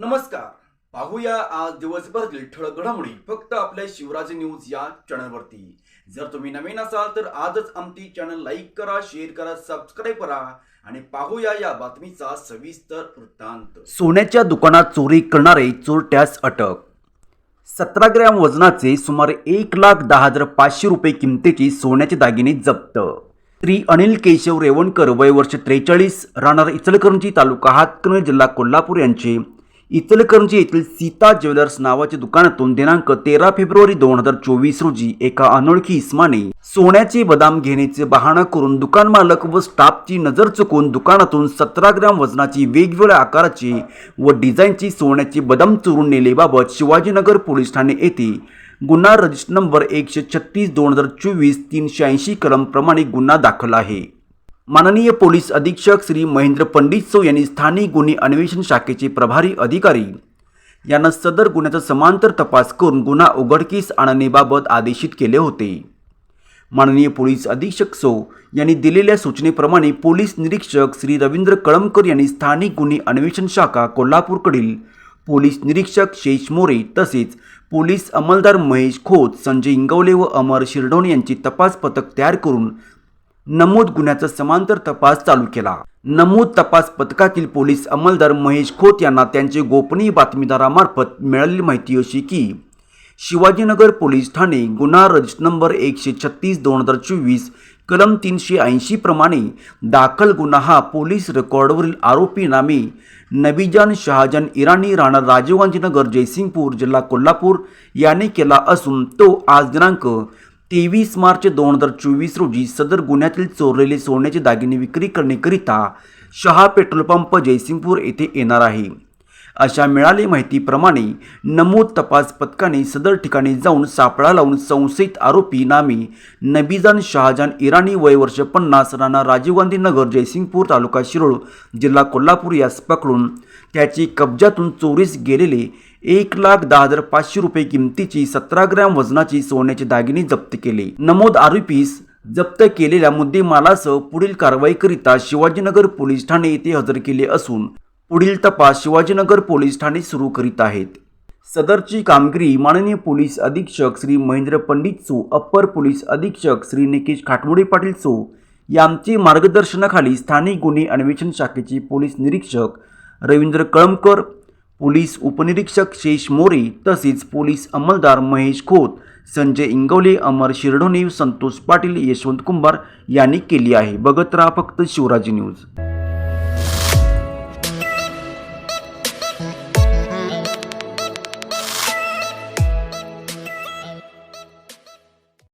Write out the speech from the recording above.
नमस्कार. पाहूया आज दिवसभरातील ठळक घडामोडी फक्त आपल्या शिवराज न्यूज या चॅनलवरती. जर तुम्ही नवीन असाल तर आजच आमची चॅनल लाईक करा शेअर करा सबस्क्राईब करा आणि पाहूया या बातमीचा सविस्तर वृत्तांत. सोन्याच्या दुकानात चोरी करणारे चोरट्यास अटक. सतरा ग्रॅम वजनाचे सुमारे एक लाख दहा हजार पाचशे रुपये किमतीची सोन्याचे दागिने जप्त. श्री अनिल केशव रेवणकर वय वर्ष त्रेचाळीस राहणार इचलकरंजी तालुका हातकणंगले जिल्हा कोल्हापूर यांचे इचलकरंजी येथील सीता ज्वेलर्स नावाच्या दुकानातून दिनांक तेरा फेब्रुवारी दोन हजार चोवीस रोजी एका अनोळखी इस्माने सोन्याचे बदाम घेण्याचे बहाणा करून दुकान मालक व स्टाफची नजर चुकून दुकानातून सतरा ग्रॅम वजनाची वेगवेगळ्या आकाराची व डिझाईनची सोन्याचे बदाम चोरून नेलेबाबत शिवाजीनगर पोलीस ठाणे येथे गुन्हा रजिस्टर नंबर एकशे छत्तीस दोन हजार चोवीस तीनशे ऐंशी कलमप्रमाणे गुन्हा दाखल आहे. माननीय पोलीस अधीक्षक श्री महेंद्र पंडित सो यांनी स्थानिक गुन्हे अन्वेषण शाखेचे प्रभारी अधिकारी यांना सदर गुन्ह्याचा समांतर तपास करून गुन्हा उघडकीस आणण्याबाबत आदेशित केले होते. माननीय पोलीस अधीक्षक सो यांनी दिलेल्या सूचनेप्रमाणे पोलीस निरीक्षक श्री रवींद्र कळमकर यांनी स्थानिक गुन्हे अन्वेषण शाखा कोल्हापूरकडील पोलीस निरीक्षक शेष मोरे तसेच पोलीस अंमलदार महेश खोत संजय इंगवले व अमर शिरडोणे यांची तपास पथक तयार करून नमूद गुन्ह्याचा समांतर तपास चालू केला. नमूद तपास पथकातील पोलीस अंमलदार महेश खोत यांना त्यांचे गोपनीय बातमीदारामार्फत मिळालेली माहिती अशी की शिवाजीनगर पोलीस ठाणे गुन्हा रजिस्टर नंबर एकशे छत्तीस दोन हजार चोवीस कलम तीनशे ऐंशी प्रमाणे दाखल गुन्हा हा पोलीस रेकॉर्डवरील आरोपी नामे नबीजान शहाजान इराणी राणा राजीव गांधीनगर जयसिंगपूर जिल्हा कोल्हापूर याने केला असून तो आज दिनांक तेवीस मार्च दोन हजार चोवीस रोजी सदर गुन्ह्यातील चोरलेले सोन्याचे दागिने विक्री करण्याकरिता शहा पेट्रोल पंप जयसिंगपूर येथे येणार आहे. अशा मिळाली माहितीप्रमाणे नमूद तपास पथकाने सदर ठिकाणी जाऊन सापळा लावून संशयित आरोपी नामी नबीजान शहाजान इराणी वयवर्ष पन्नास राणा राजीव गांधी नगर जयसिंगपूर तालुका शिरोळ जिल्हा कोल्हापूर यास पकडून त्याची कब्जातून चोरीस गेलेले एक लाख दहा हजार पाचशे रुपये किमतीची सतरा ग्रॅम वजनाची सोन्याचे दागिने जप्त केले. नमोद आरोपीस जप्त केलेल्या मुद्देमालासह पुढील कारवाईकरिता शिवाजीनगर पोलीस ठाणे येथे हजर केले असून पुढील तपास शिवाजीनगर पोलीस ठाणे सुरू करीत आहेत. सदरची कामगिरी माननीय पोलीस अधीक्षक श्री महेंद्र पंडित सो अप्पर पोलीस अधीक्षक श्री निकेश खाटमोडे पाटील सो यांचे मार्गदर्शनाखाली स्थानिक गुन्हे अन्वेषण शाखेचे पोलीस निरीक्षक रवींद्र कळमकर पोलीस उपनिरीक्षक शेष मोरे तसेच पोलीस अंमलदार महेश खोत संजय इंगवले अमर शिरडोणे संतोष पाटील यशवंत कुंभार यांनी केली आहे. बघत राहा फक्त शिवराजी न्यूज.